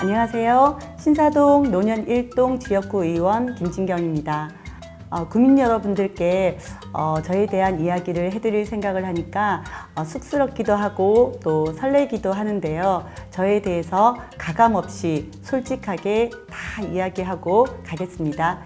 안녕하세요. 신사동 노년 1동 지역구 의원 김진경입니다. 어, 구민 여러분들께 어, 저에 대한 이야기를 해드릴 생각을 하니까 어, 쑥스럽기도 하고 또 설레기도 하는데요. 저에 대해서 가감 없이 솔직하게 다 이야기하고 가겠습니다.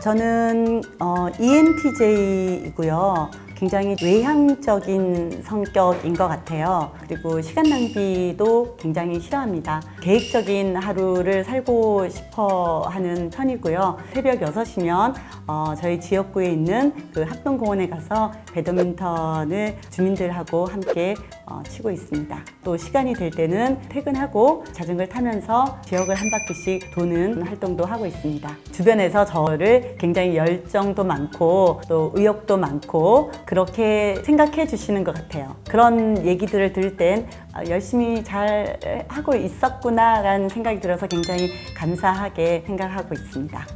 저는 어, ENTJ이고요. 굉장히 외향적인 성격인 것 같아요. 그리고 시간 낭비도 굉장히 싫어합니다. 계획적인 하루를 살고 싶어 하는 편이고요. 새벽 6시면 어, 저희 지역구에 있는 그 합동공원에 가서 배드민턴을 주민들하고 함께 어, 치고 있습니다. 또 시간이 될 때는 퇴근하고 자전거를 타면서 지역을 한 바퀴씩 도는 활동도 하고 있습니다. 주변에서 저를 굉장히 열정도 많고 또 의욕도 많고 그렇게 생각해 주시는 것 같아요. 그런 얘기들을 들을 땐 아, 열심히 잘 하고 있었구나라는 생각이 들어서 굉장히 감사하게 생각하고 있습니다.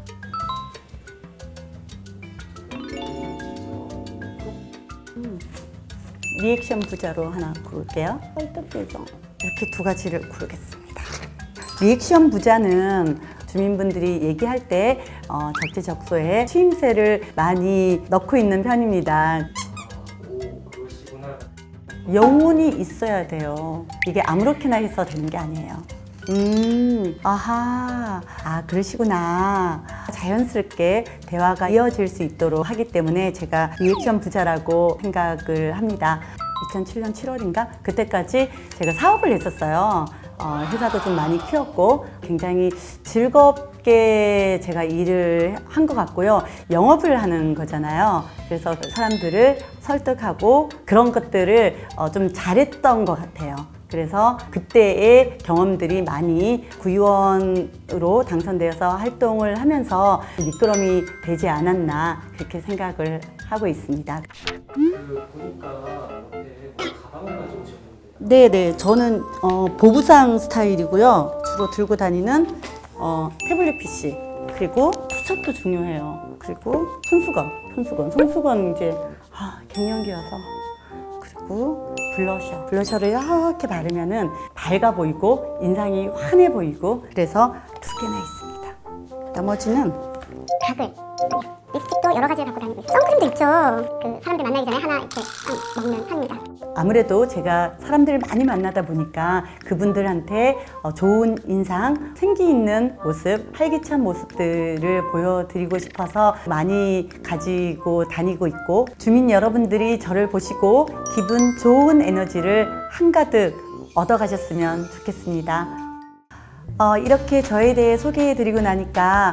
음, 리액션 부자로 하나 고를게요. 헐떡대죠. 이렇게 두 가지를 고르겠습니다. 리액션 부자는 주민분들이 얘기할 때 어, 적재적소에 추임새를 많이 넣고 있는 편입니다. 영혼이 있어야 돼요. 이게 아무렇게나 해서 되는 게 아니에요. 음, 아하, 아, 그러시구나. 자연스럽게 대화가 이어질 수 있도록 하기 때문에 제가 리액션 부자라고 생각을 합니다. 2007년 7월인가? 그때까지 제가 사업을 했었어요. 어, 회사도 좀 많이 키웠고 굉장히 즐겁게 제가 일을 한 것 같고요. 영업을 하는 거잖아요. 그래서 사람들을 설득하고 그런 것들을 어, 좀 잘했던 것 같아요. 그래서 그때의 경험들이 많이 구의원으로 당선되어서 활동을 하면서 미끄럼이 되지 않았나 그렇게 생각을 하고 있습니다. 그 보니까 네네, 저는 어, 보부상 스타일이고요. 주로 들고 다니는 어, 태블릿 PC 그리고 투첩도 중요해요. 그리고 손수건, 손수건, 손수건 이제 아, 갱년기여서 그리고 블러셔, 블러셔를 이렇게 바르면은 밝아 보이고 인상이 환해 보이고 그래서 두 개나 있습니다. 나머지는 아니요 립스틱도 여러 가지를 갖고 다니고 있어요. 선크림도 있죠. 그 사람들 만나기 전에 하나 이렇게 한- 먹는 합니다. 아무래도 제가 사람들을 많이 만나다 보니까 그분들한테 어, 좋은 인상, 생기 있는 모습, 활기찬 모습들을 보여드리고 싶어서 많이 가지고 다니고 있고 주민 여러분들이 저를 보시고 기분 좋은 에너지를 한가득 얻어가셨으면 좋겠습니다. 어, 이렇게 저에 대해 소개해드리고 나니까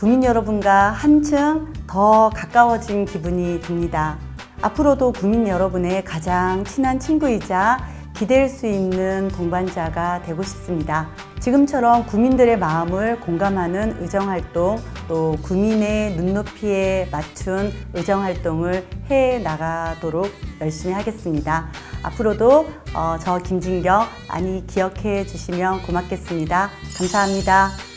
구민 여러분과 한층 더 가까워진 기분이 듭니다. 앞으로도 구민 여러분의 가장 친한 친구이자 기댈 수 있는 동반자가 되고 싶습니다. 지금처럼 구민들의 마음을 공감하는 의정활동, 또 구민의 눈높이에 맞춘 의정활동을 해 나가도록 열심히 하겠습니다. 앞으로도 어, 저 김진경 많이 기억해 주시면 고맙겠습니다. 감사합니다.